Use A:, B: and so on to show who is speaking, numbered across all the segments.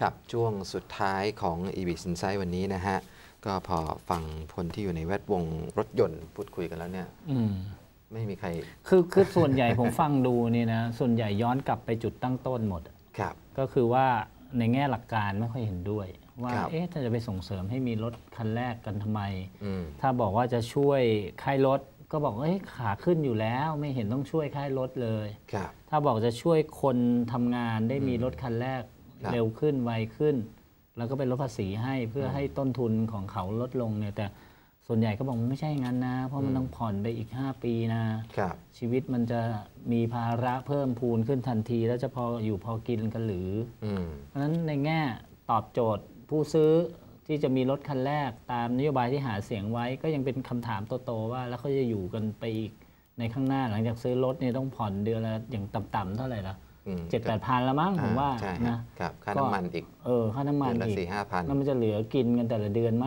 A: ครับช่วงสุดท้ายของ e b i s Insight วันนี้นะฮะ ก็พอฟังคนที่อยู่ในแวดวงรถยนต์พูดคุยกันแล้วเนี่ย
B: อืม
A: ไม่มีใคร
B: คือคือส่วนใหญ่ผมฟังดูนี่นะ ส่วนใหญ่ย้อนกลับไปจุดตั้งต้นหมดอะ
A: ครับ
B: ก็คือว่าในแง่หลักการไม่ค่อยเห็นด้วย ว่า
A: ครับ
B: เอ๊ะถ้าจะไปส่งเสริมให้มีรถคันแรกกันทำไม
A: อืม
B: ถ้าบอกว่าจะช่วยค่ายรถก็บอกเอ้ยขาขึ้นอยู่แล้ว ไม่เห็นต้องช่วยค่ายรถเลย
A: ครับ
B: ถ้าบอกจะช่วยคนทำงานได้มีรถคันแรก
A: ครับ
B: เร็วขึ้นไวขึ้น แล้วก็เป็นลดภาษีให้เพื่ออ
A: ม
B: ให้ต้นทุนของเขาลดลงเนี่ยแต่ส่วนใหญ่ก็บอกมันไม่ใช่อย่างนั้นนะ เพราะมัน
A: อืม
B: ต้องผ่อนไปอีก 5 ปีนะ
A: ครับ
B: ชีวิตมันจะมีภาระเพิ่มพูนขึ้นทันที แล้วจะพออยู่พอกินกันหรือ
A: อืม
B: เพราะฉะนั้นในแง่ตอบโจทย์ผู้ซื้อที่จะมีรถคันแรกตามนโยบายที่หาเสียงไว้ ก็ยังเป็นคำถามโตๆว่า แล้วเขาจะอยู่กันไปอีกในข้างหน้าหลังจากซื้อรถเนี่ยต้องผ่อนเดือนละอย่างต่ำๆเท่าไหร่ละ
A: อืม
B: เจ็ดแปดพันละมั้งผมว่า
A: อ่ใช่
B: นะ
A: ครับค่า
B: ก็
A: น้ำมันอีก
B: เออค่าน้ำมัน
A: เดือนละ
B: อีก
A: สี่ห้าพัน
B: แล้วมันจะเหลือกินกันแต่ละเดือนไหม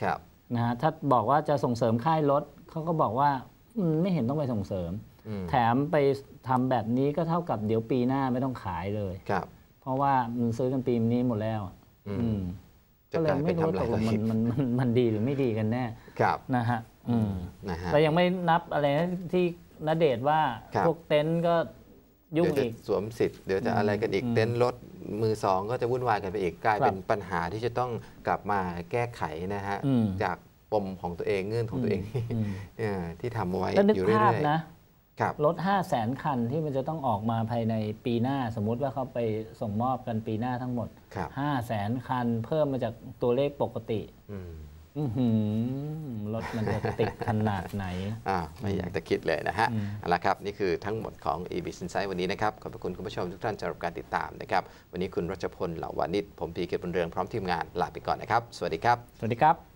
A: ครับ
B: นะฮะถ้าบอกว่าจะส่งเสริมค่ายรถเขาก็บอกว่าอืมไม่เห็นต้องไปส่งเสริม
A: อืม
B: แถมไปทำแบบนี้ก็เท่ากับเดี๋ยวปีหน้าไม่ต้องขายเลย
A: ครับ
B: เพราะว่ามันซื้อกันปีนี้หมดแล้ว
A: อืม
B: อืม
A: จะ
B: ก็เล
A: กลายยเป็
B: ไม่
A: น
B: รู้
A: ทำลาย
B: ตกลง
A: ธุร
B: มั
A: กิ
B: น
A: จ
B: มันมันมันดีหรือไม่ดีกันแน่
A: ครับ
B: นะฮะอืม
A: นะฮะ
B: แล้วยังไม่นับอะไรนะที่นเดชน์ว่า
A: ครับ
B: พวกเต็นท์ก็ ยุ่ง
A: เดี๋ยวจะ
B: อีก
A: สวมสิทธิ์เดี๋ยวจะอะไรกันอีก
B: อืม
A: เต้นรถมือสองก็จะวุ่นวายกันไปอีกกลาย
B: ครับ
A: เป็นปัญหาที่จะต้องกลับมาแก้ไขนะฮะ
B: อืม
A: จากปมของตัวเองเงื่อนของตัวเอง
B: อืม
A: เออที่ทำเอาไว้
B: แล้วนึก
A: อยู่
B: ภาพ
A: เรื่อย
B: นะ
A: ๆครับ
B: รถ5 0 0แสนคันที่มันจะต้องออกมาภายในปีหน้าสมมุติว่าเขาไปส่งมอบกันปีหน้าทั้งหมด
A: ครับ
B: 5 0 0แสนคัน เพิ่มมาจากตัวเลขปกติ
A: อืม
B: อื้อหือ รถมันจะติดขนาดไหน
A: อ่าไม่อยากจะคิดเลยนะฮะ
B: อืม
A: เอาละครับ นี่คือทั้งหมดของ e b i s Insight วันนี้นะครับ ขอบพระคุณคุณผู้ชมทุกท่านสำหรับการติดตามนะครับ วันนี้คุณรัชพลเหล่าวานิชผมพีเกตบุญเรืองพร้อมทีมงานลาไปก่อนนะครับ สวัสดีครับ
B: สวัสดีครับ